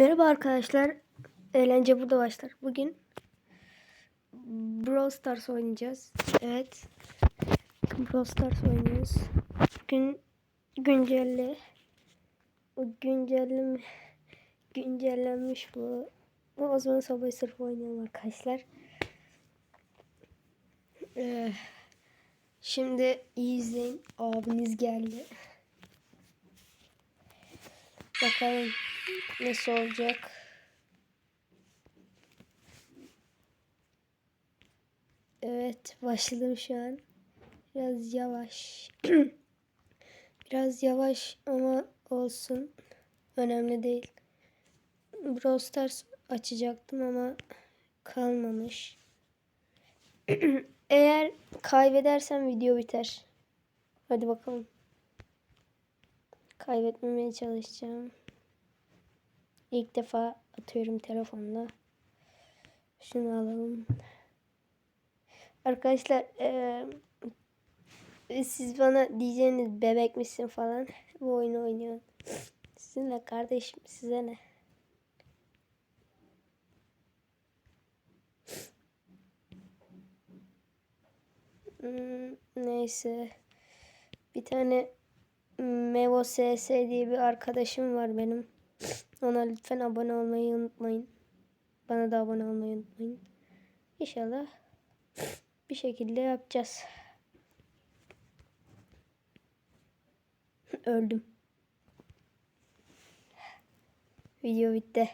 Merhaba arkadaşlar. Eğlence burada başlar. Bugün Brawl Stars oynayacağız. Evet. Brawl Stars oynuyoruz. Gün güncelle o güncellim güncellenmiş bu. O zaman Subway Surf oynayalım arkadaşlar. Ee, şimdi iyi izleyin. Abiniz geldi. Bakalım nasıl olacak. Evet başladım şu an. Biraz yavaş. Biraz yavaş ama olsun. Önemli değil. Brawl Stars açacaktım ama kalmamış. Eğer kaybedersem video biter. Hadi bakalım. Kaybetmemeye çalışacağım. İlk defa atıyorum telefonla. Şunu alalım. Arkadaşlar eee, siz bana diyeceğiniz bebek misin falan bu oyunu oynuyor. Sizinle kardeşim size ne? Hmm, neyse. Bir tane Mevo SS diye bir arkadaşım var benim. Ona lütfen abone olmayı unutmayın. Bana da abone olmayı unutmayın. İnşallah bir şekilde yapacağız. Öldüm. Video bitti.